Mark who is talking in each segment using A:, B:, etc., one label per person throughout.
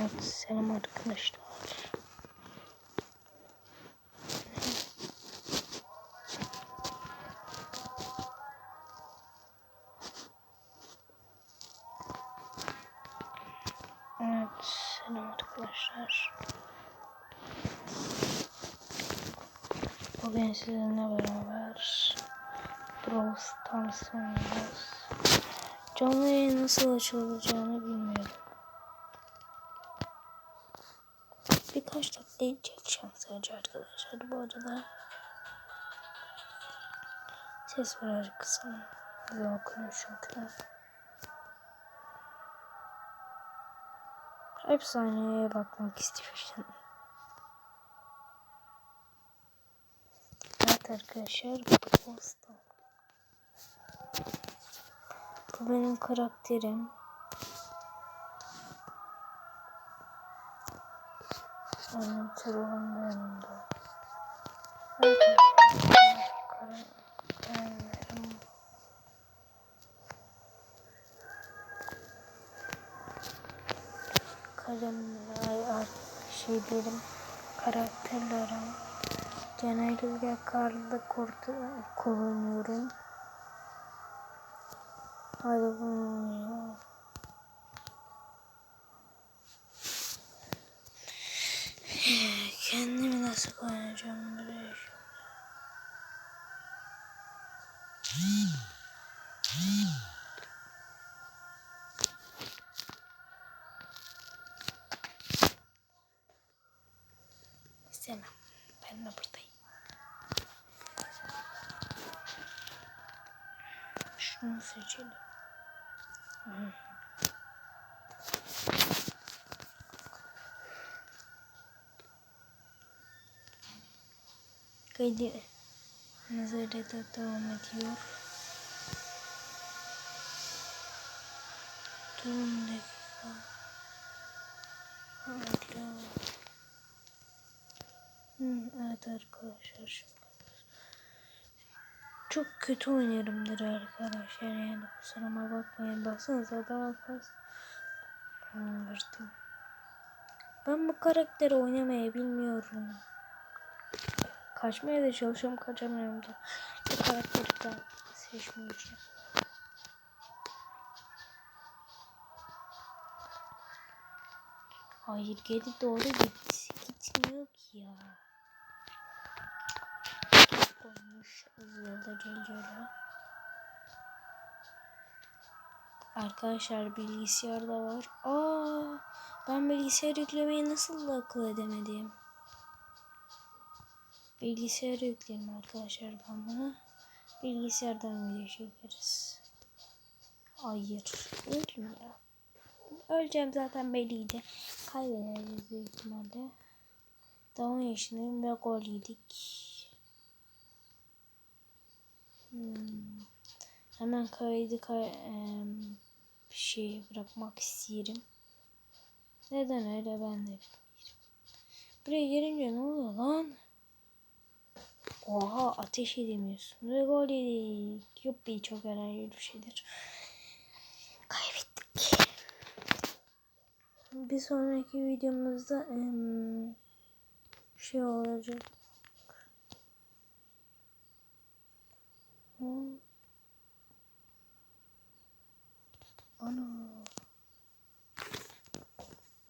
A: Evet selam arkadaşlar. Evet selam arkadaşlar. Bugün sizinle beraber Brawl Stars oynayacağız. Canlı yayın nasıl açılacağını bilmiyorum. Birkaç dakika çekeceğim sadece arkadaşlar. Bu arada ses birazcık kısın. Güzel okuyor çünkü. Efsaneye bakmak istiyorsun. Evet arkadaşlar bu posta. Bu benim karakterim. Onun tırmanın yanında. Kalemler, şeylerim, karakterlerim. Genellikle karlı kurtu kullanıyorum. Hadi bunu Kendimi nasıl koyacağım buraya? İstemem. Ben de buradayım. Şunu seçelim. Hı. Kaydı nazarete devam ediyor. Durun dakika. Hala. Hı, evet arkadaşlar şimdi. Çok kötü oynarımdır arkadaşlar yani kusuruma bakmayın. Baksanıza daha fazla. Anladım. Ben bu karakteri oynamayı bilmiyorum. Kaçmaya da çalışıyorum kaçamıyorum da. Bu karakteri de seçmeyeceğim. Hayır geri doğru git. Gitmiyor ki ya. Koymuş yılda Celcel'e. Arkadaşlar bilgisayarda var. Aa, ben bilgisayar yüklemeyi nasıl akıl edemedim. Bilgisayar yükleyelim arkadaşlar ben bunu. Bilgisayardan video çekeriz. Hayır. Ya. Öleceğim zaten belliydi. Kaybederiz büyük ihtimalle. Daha 10 yaşındayım ve gol yedik. Hmm. Hemen kaydı kay bir şey bırakmak isterim. Neden öyle ben de bilmiyorum. Buraya gelince ne oluyor lan? Oha ateş edemiyorsun. Ve gol yedik. Yuppi çok önemli bir şeydir. Kaybettik. Bir sonraki videomuzda şey olacak. Hmm. Ana.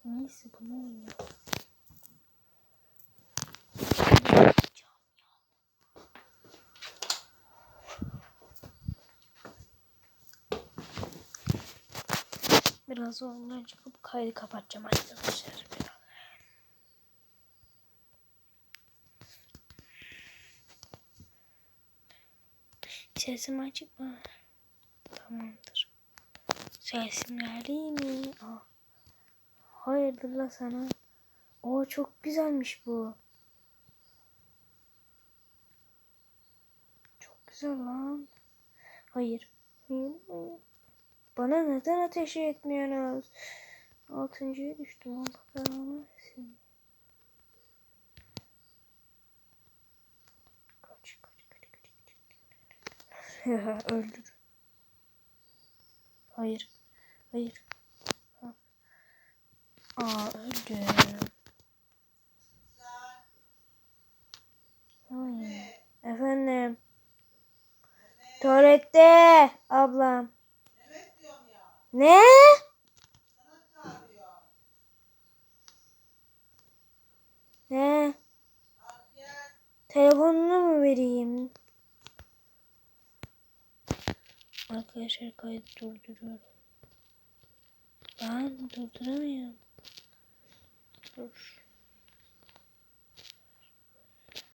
A: Neyse bu ne Biraz ondan çıkıp kaydı kapatacağım arkadaşlar. Sesim açık mı? Tamamdır. Sesim geldi mi? Aa. Hayırdır la sana? Oo çok güzelmiş bu. Çok güzel lan. Hayır. Hayır, hayır. Bana neden ateş etmiyorsunuz? Altıncıya düştüm. Allah belanı versin. Kaç kaç kaç kaç. Öldür. Hayır. Hayır. Ha. Aa öldüm. Ay, efendim. Tuvalette ablam. Ne? Ne? Telefonunu mu vereyim? Arkadaşlar kaydı durduruyorum. Ben durduramıyorum. Dur.